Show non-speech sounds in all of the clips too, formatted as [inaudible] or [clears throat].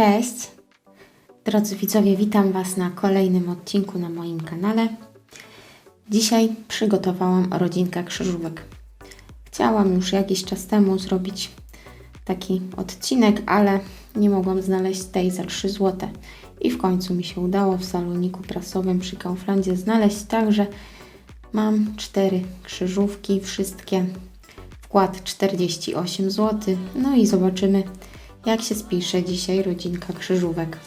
Cześć! Drodzy widzowie, witam Was na kolejnym odcinku na moim kanale. Dzisiaj przygotowałam rodzinkę krzyżówek. Chciałam już jakiś czas temu zrobić taki odcinek, ale nie mogłam znaleźć tej za 3 zł. I w końcu mi się udało w saloniku prasowym przy Kauflandzie znaleźć, także mam cztery krzyżówki, wszystkie wkład 48 zł. No i zobaczymy, jak się spisze dzisiaj rodzinka krzyżówek.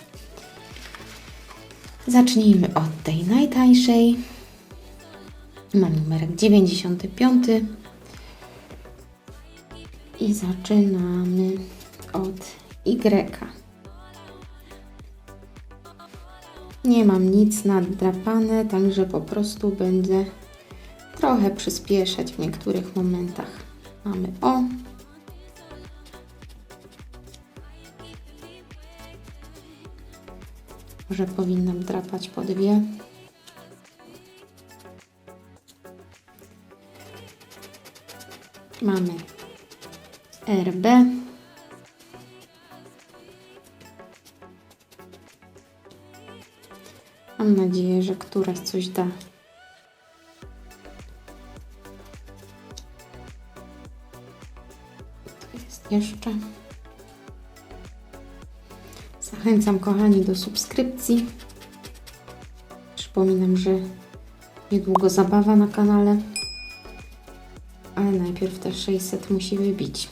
Zacznijmy od tej najtańszej. Mam numerek 95. I zaczynamy od Y. Nie mam nic naddrapane, także po prostu będę trochę przyspieszać w niektórych momentach. Mamy O. Może powinnam drapać po dwie. Mamy RB. Mam nadzieję, że któraś coś da. Jest jeszcze. Zachęcam kochani do subskrypcji. Przypominam, że niedługo zabawa na kanale. Ale najpierw te 600 musi wybić.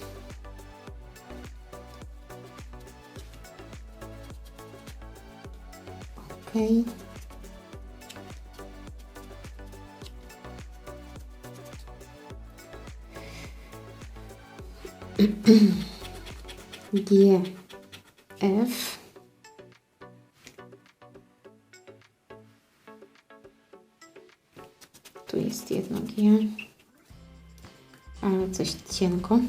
Ok. G, F. cienko.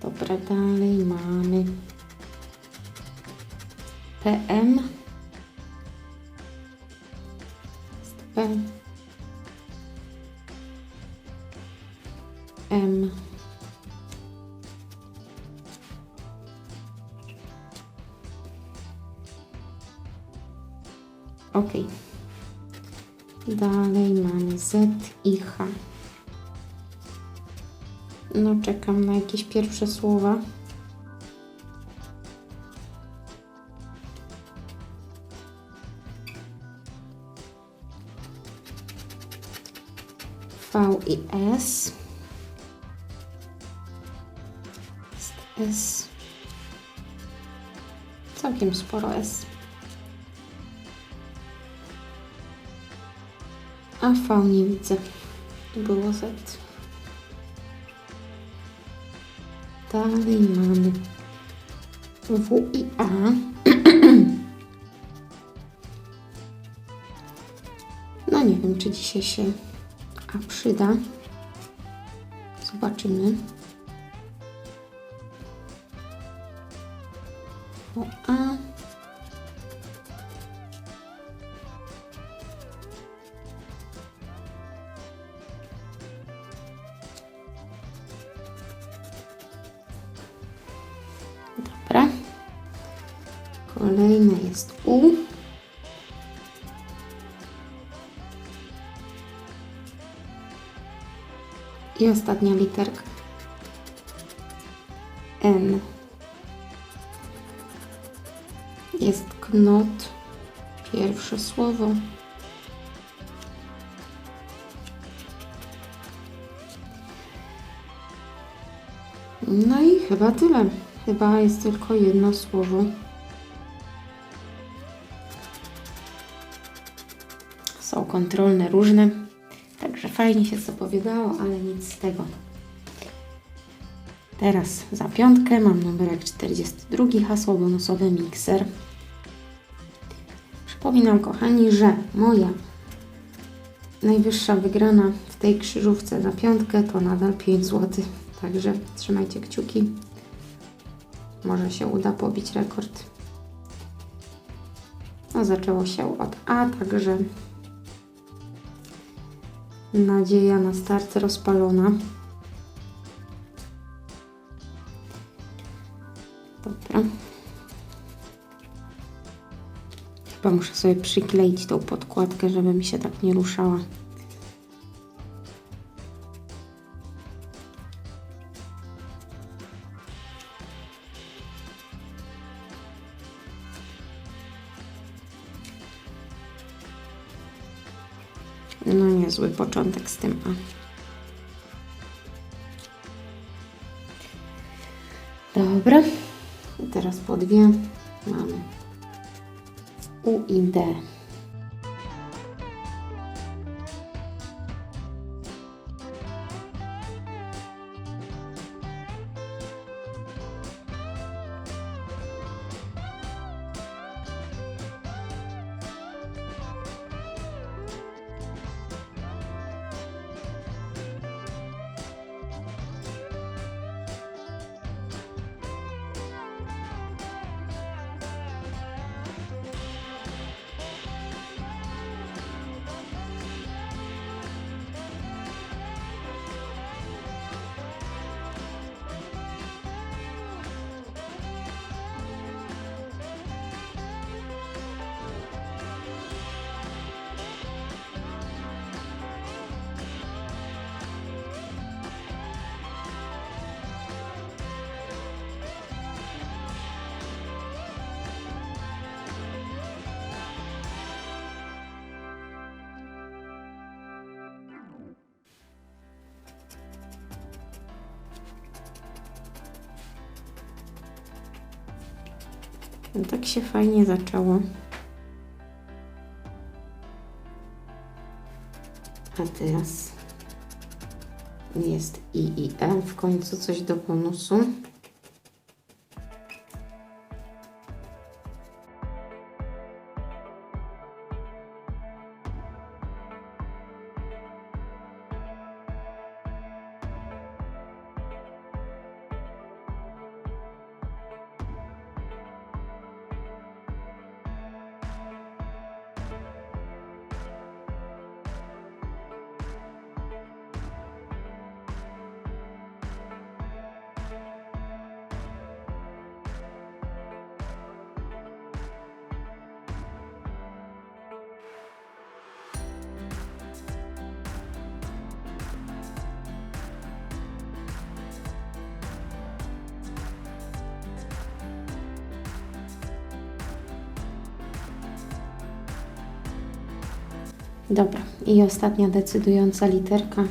Dobra, dalej mamy PM. Jest P. M. Ok. Dalej mamy Z i H. No, czekam na jakieś pierwsze słowa. V i S. Jest S. Całkiem sporo S. A V nie widzę. Było Z. Dalej mamy W i A. No nie wiem, czy dzisiaj się A przyda. Zobaczymy. I ostatnia literka. N. Jest knot. Pierwsze słowo. No i chyba tyle. Chyba jest tylko jedno słowo. Są kontrolne różne. Fajnie się zapowiadało, ale nic z tego. Teraz za piątkę mam numerek 42, hasło bonusowe mikser. Przypominam, kochani, że moja najwyższa wygrana w tej krzyżówce za piątkę to nadal 5 zł. Także trzymajcie kciuki. Może się uda pobić rekord. No, zaczęło się od A, także Nadzieja na start rozpalona. Dobra. Chyba muszę sobie przykleić tą podkładkę, żeby mi się tak nie ruszała. No niezły początek z tym A. Dobra. I teraz po dwie mamy U i D. No tak się fajnie zaczęło. A teraz jest I i E. W końcu coś do bonusu. Dobra, i ostatnia decydująca literka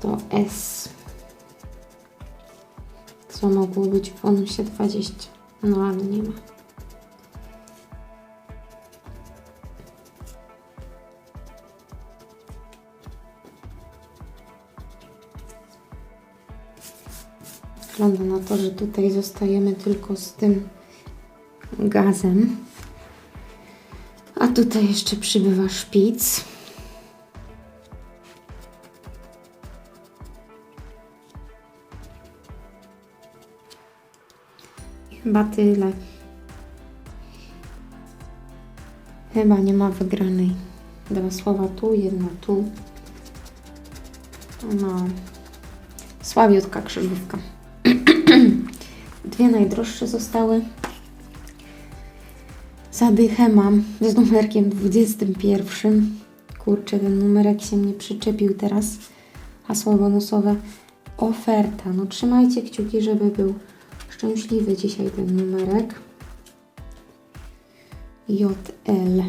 to S. Co mogło być w bonusie 20? No ale nie ma. Wygląda na to, że tutaj zostajemy tylko z tym gazem. A tutaj jeszcze przybywa szpic. Chyba tyle. Chyba nie ma wygranej. Dwa słowa tu, jedno tu. No. Słabiutka krzyżówka. [clears throat] Dwie najdroższe zostały. Zadychę mam z numerkiem 21. Kurczę, ten numerek się mnie przyczepił teraz. Hasło bonusowe. Oferta. No trzymajcie kciuki, żeby był szczęśliwy dzisiaj ten numerek. JL.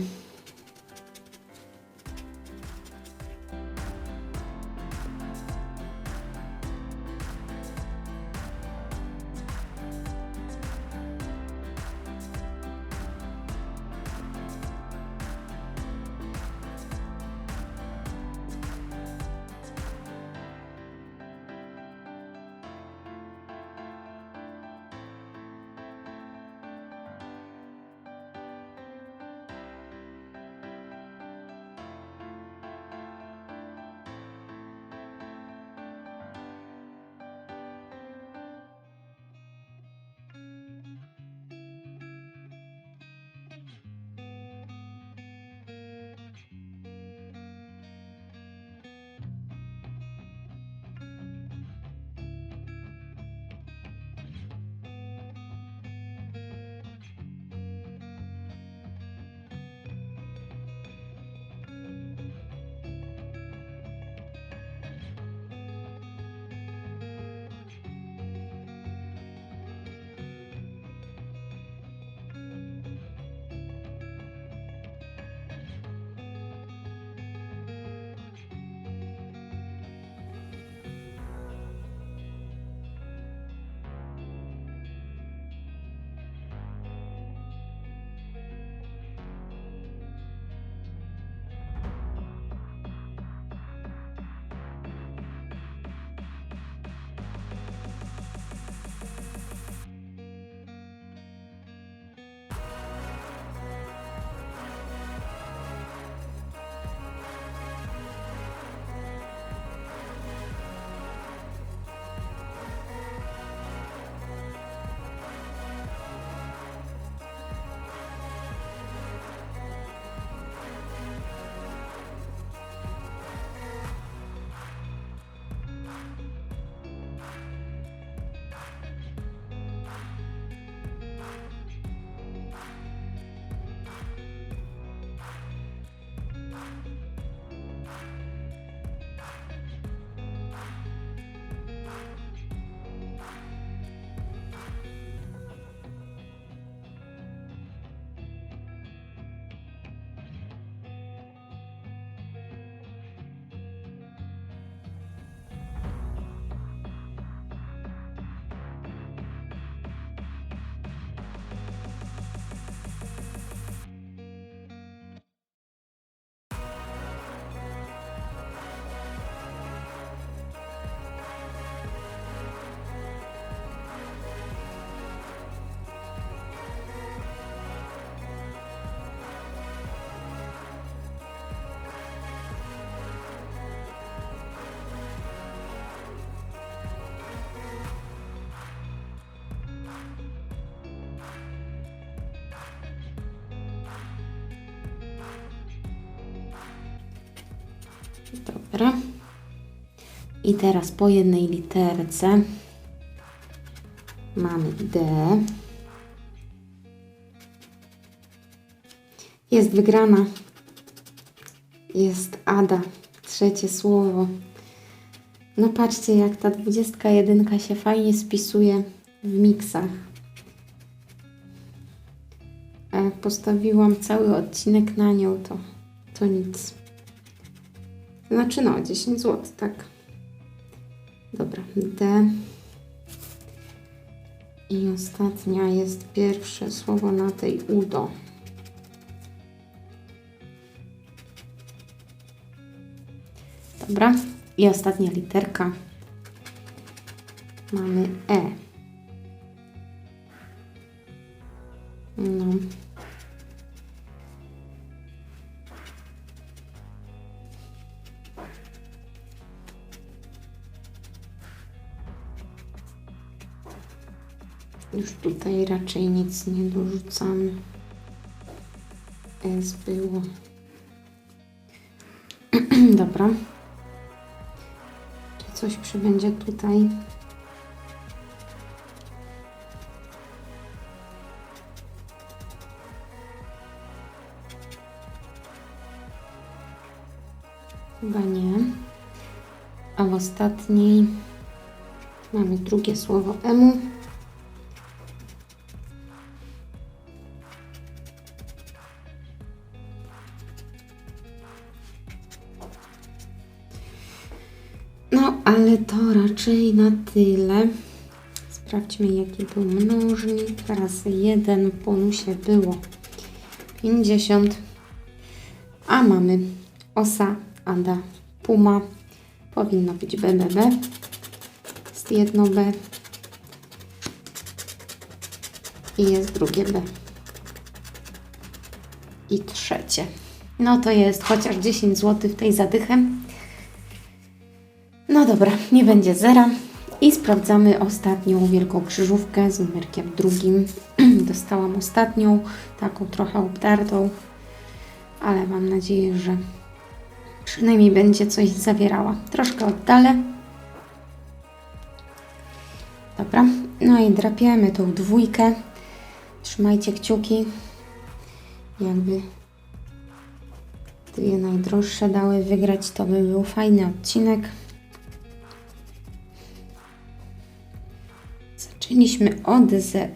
Dobra. I teraz po jednej literce mamy D. Jest wygrana. Jest Ada. Trzecie słowo. No patrzcie, jak ta 21 się fajnie spisuje w miksach. A jak postawiłam cały odcinek na nią, to, to nic. Znaczy no, 10 zł, tak. Dobra, D. I ostatnia jest pierwsze słowo na tej UDO. Dobra. I ostatnia literka. Mamy E. No. Już tutaj raczej nic nie dorzucamy. S było. [clears throat] Dobra. Czy coś przybędzie tutaj? Chyba nie. A w ostatniej mamy drugie słowo emu. Raczej na tyle. Sprawdźmy, jaki był mnożnik. Razy 1 w bonusie było 50. A mamy osa, ada, puma. Powinno być BBB. Jest jedno B. I jest drugie B. I trzecie. No to jest chociaż 10 zł w tej zadychę. No dobra, nie będzie zera. I sprawdzamy ostatnią wielką krzyżówkę z numerkiem drugim. [clears throat] Dostałam ostatnią, taką trochę obdartą, ale mam nadzieję, że przynajmniej będzie coś zawierała. Troszkę oddalę. Dobra, no i drapiemy tą dwójkę. Trzymajcie kciuki, jakby dwie najdroższe dały wygrać, to by był fajny odcinek. Zaczęliśmy od Z.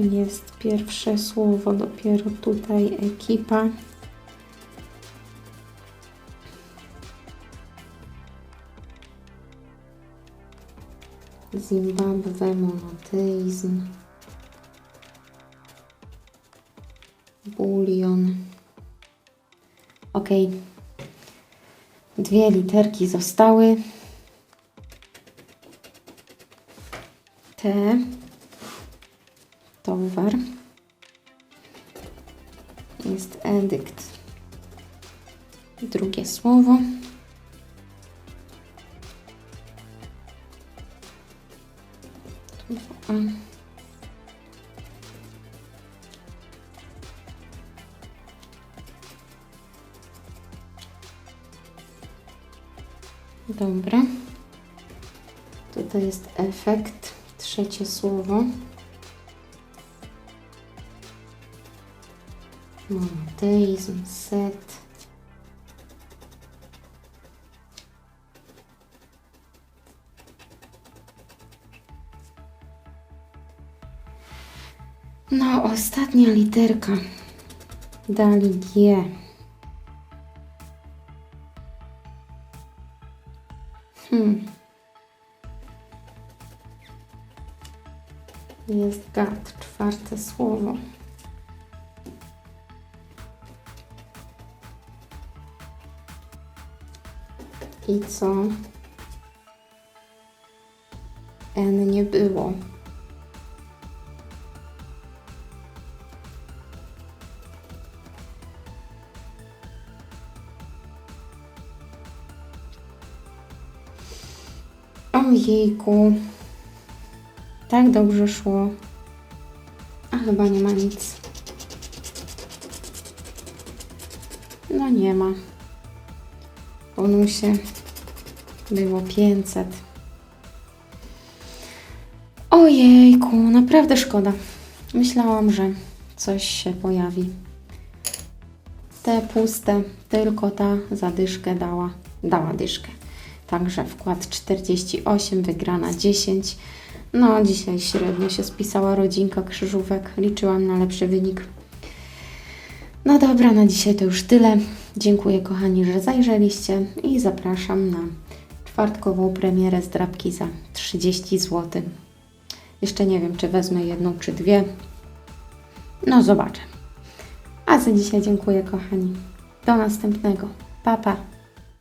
Jest pierwsze słowo, dopiero tutaj ekipa. Zimbabwe, monoteizm, bulion. Ok. Dwie literki zostały. Dobra. Tutaj jest efekt. Trzecie słowo. Monoteizm, set. No, ostatnia literka. Dali G. I co? N nie było. Ojejku. Tak dobrze szło. A chyba nie ma nic. No nie ma. Bonusie było 500. Ojejku, naprawdę szkoda. Myślałam, że coś się pojawi. Te puste, tylko ta zadyszkę dała, dała dyszkę. Także wkład 48, wygrana 10. No, dzisiaj średnio się spisała rodzinka krzyżówek. Liczyłam na lepszy wynik. No dobra, na dzisiaj to już tyle. Dziękuję kochani, że zajrzeliście i zapraszam na czwartkową premierę zdrabki za 30 zł. Jeszcze nie wiem, czy wezmę jedną, czy dwie. No, zobaczę. A za dzisiaj dziękuję kochani. Do następnego. Pa, pa.